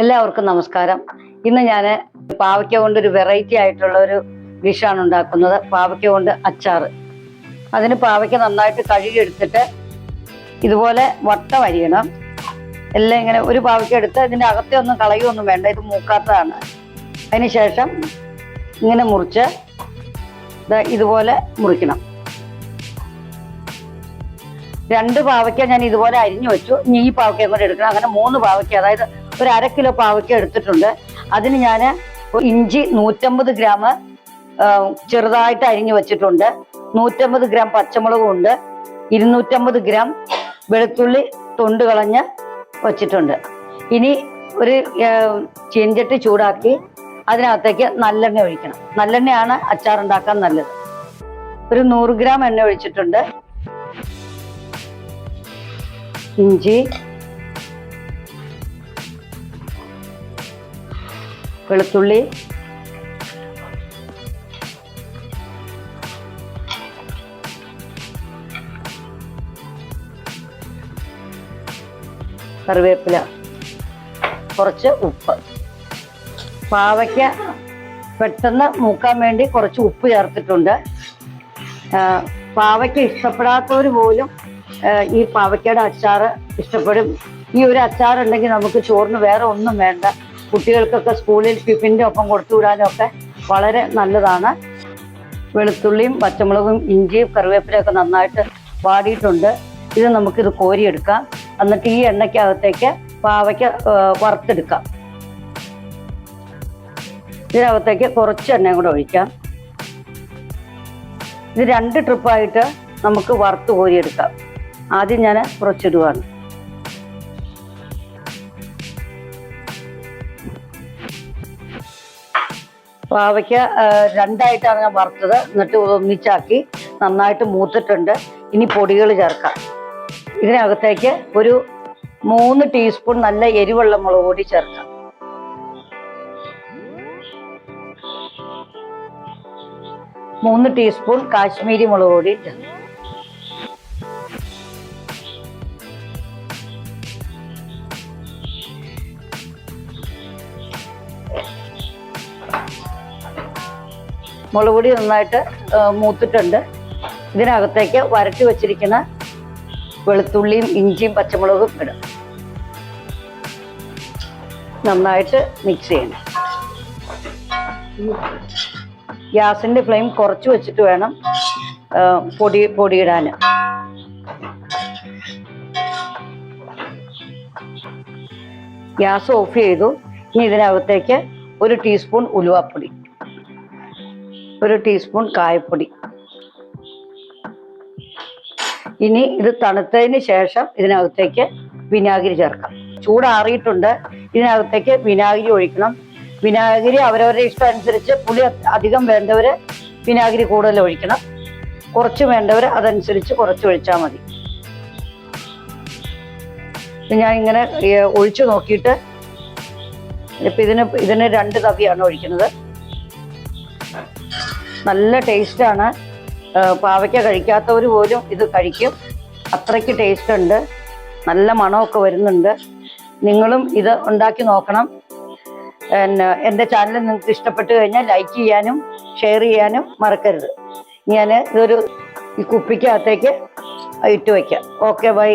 എല്ലാവർക്കും നമസ്കാരം. ഇന്ന് ഞാൻ പാവയ്ക്ക കൊണ്ട് ഒരു വെറൈറ്റി ആയിട്ടുള്ള ഒരു ഡിഷാണ് ഉണ്ടാക്കുന്നത്. പാവയ്ക്ക കൊണ്ട് അച്ചാർ അതിന് പാവയ്ക്ക നന്നായിട്ട് കഴുകിയെടുത്തിട്ട് ഇതുപോലെ വട്ടം അരിയണം എല്ലാം ഇങ്ങനെ ഒരു പാവയ്ക്ക എടുത്ത് ഇതിന്റെ അകത്തെ ഒന്നും കളയുമൊന്നും വേണ്ട ഇത് മൂക്കാത്തതാണ്. അതിന് ശേഷം ഇങ്ങനെ മുറിച്ച് ഇതുപോലെ മുറിക്കണം. രണ്ട് പാവയ്ക്ക ഞാൻ ഇതുപോലെ അരിഞ്ഞു വെച്ചു. ഇനി ഈ പാവയ്ക്കയും കൂടെ എടുക്കണം. അങ്ങനെ മൂന്ന് പാവയ്ക്ക അതായത് ഒരു അര കിലോ പാവയ്ക്ക എടുത്തിട്ടുണ്ട്. അതിന് ഞാൻ ഇഞ്ചി നൂറ്റമ്പത് ഗ്രാം ചെറുതായിട്ട് അരിഞ്ഞു വെച്ചിട്ടുണ്ട്. നൂറ്റമ്പത് ഗ്രാം പച്ചമുളകും ഉണ്ട്. ഇരുന്നൂറ്റമ്പത് ഗ്രാം വെളുത്തുള്ളി തൊണ്ട് കളഞ്ഞ് വച്ചിട്ടുണ്ട്. ഇനി ഒരു ചെഞ്ചട്ടി ചൂടാക്കി അതിനകത്തേക്ക് നല്ലെണ്ണ ഒഴിക്കണം. നല്ലെണ്ണയാണ് അച്ചാർ ഉണ്ടാക്കാൻ നല്ലത്. ഒരു നൂറ് ഗ്രാം എണ്ണ ഒഴിച്ചിട്ടുണ്ട്. ഇഞ്ചി വെളുത്തുള്ളി. കറിവേപ്പില. കുറച്ച് ഉപ്പ്. പാവയ്ക്ക പെട്ടെന്ന് മൂക്കാൻ വേണ്ടി കുറച്ച് ഉപ്പ് ചേർത്തിട്ടുണ്ട്. പാവയ്ക്ക ഇഷ്ടപ്പെടാത്തവർ പോലും ഈ പാവയ്ക്കയുടെ അച്ചാറ് ഇഷ്ടപ്പെടും. ഈ ഒരു അച്ചാറുണ്ടെങ്കിൽ നമുക്ക് ചോറിന് വേറെ ഒന്നും വേണ്ട. കുട്ടികൾക്കൊക്കെ സ്കൂളിൽ ടിഫിന്റെ ഒപ്പം കൊടുത്തു വിടാനും ഒക്കെ വളരെ നല്ലതാണ്. വെളുത്തുള്ളിയും പച്ചമുളകും ഇഞ്ചിയും കറിവേപ്പിലയൊക്കെ നന്നായിട്ട് വാടിയിട്ടുണ്ട്. ഇത് നമുക്കിത് കോരിയെടുക്കാം. എന്നിട്ട് ഈ എണ്ണയ്ക്കകത്തേക്ക് പാവയ്ക്ക് വറുത്തെടുക്കാം. ഇതിനകത്തേക്ക് കുറച്ച് എണ്ണയും കൂടെ ഒഴിക്കാം. ഇത് രണ്ട് ട്രിപ്പായിട്ട് നമുക്ക് വറുത്ത് കോരിയെടുക്കാം. ആദ്യം ഞാൻ കുറച്ചിടുവാണ്. പാവയ്ക്ക രണ്ടായിട്ടാണ് ഞാൻ വറുത്തത്. എന്നിട്ട് ഒന്നിച്ചാക്കി നന്നായിട്ട് മൂത്തിട്ടുണ്ട്. ഇനി പൊടികൾ ചേർക്കാം. ഇതിനകത്തേക്ക് ഒരു മൂന്ന് ടീസ്പൂൺ നല്ല എരിവെള്ളം മുളക് പൊടി ചേർക്കാം. മൂന്ന് ടീസ്പൂൺ കാശ്മീരി മുളക് പൊടി മുളക് പൊടി നന്നായിട്ട് മൂത്തിട്ടുണ്ട്. ഇതിനകത്തേക്ക് വരട്ടി വെച്ചിരിക്കുന്ന വെളുത്തുള്ളിയും ഇഞ്ചിയും പച്ചമുളകും ഇടും. നന്നായിട്ട് മിക്സ് ചെയ്യണം. ഗ്യാസിന്റെ ഫ്ലെയിം കുറച്ച് വെച്ചിട്ട് വേണം പൊടി പൊടിയിടാൻ. ഗ്യാസ് ഓഫ് ചെയ്തു. ഇനി ഇതിനകത്തേക്ക് ഒരു ടീസ്പൂൺ ഉലുവാപ്പൊടി. ഒരു ടീസ്പൂൺ കായപ്പൊടി. ഇനി ഇത് തണുത്തതിന് ശേഷം ഇതിനകത്തേക്ക് വിനാഗിരി ചേർക്കാം. ചൂടാറിയിട്ടുണ്ട്. ഇതിനകത്തേക്ക് വിനാഗിരി ഒഴിക്കണം. വിനാഗിരി അവരവരുടെ ഇഷ്ടം അനുസരിച്ച് പുളി അധികം വേണ്ടവർ വിനാഗിരി കൂടുതൽ ഒഴിക്കണം. കുറച്ച് വേണ്ടവർ അതനുസരിച്ച് കുറച്ച് ഒഴിച്ചാൽ മതി. ഞാൻ ഇങ്ങനെ ഒഴിച്ചു നോക്കിയിട്ട് ഇപ്പം ഇതിന് ഇതിന് രണ്ട് തവിയാണ് ഒഴിക്കുന്നത്. നല്ല ടേസ്റ്റാണ്. പാവയ്ക്ക കഴിക്കാത്തവർ പോലും ഇത് കഴിക്കും. അത്രയ്ക്ക് ടേസ്റ്റ് ഉണ്ട് നല്ല മണമൊക്കെ വരുന്നുണ്ട്. നിങ്ങളും ഇത് ഉണ്ടാക്കി നോക്കണം. പിന്നെ എന്റെ ചാനൽ നിങ്ങൾക്ക് ഇഷ്ടപ്പെട്ട് കഴിഞ്ഞാൽ ലൈക്ക് ചെയ്യാനും ഷെയർ ചെയ്യാനും മറക്കരുത്. ഞാൻ ഇതൊരു ഈ കുപ്പിക്കകത്തേക്ക് ഇട്ട് വയ്ക്കാം. Okay bye.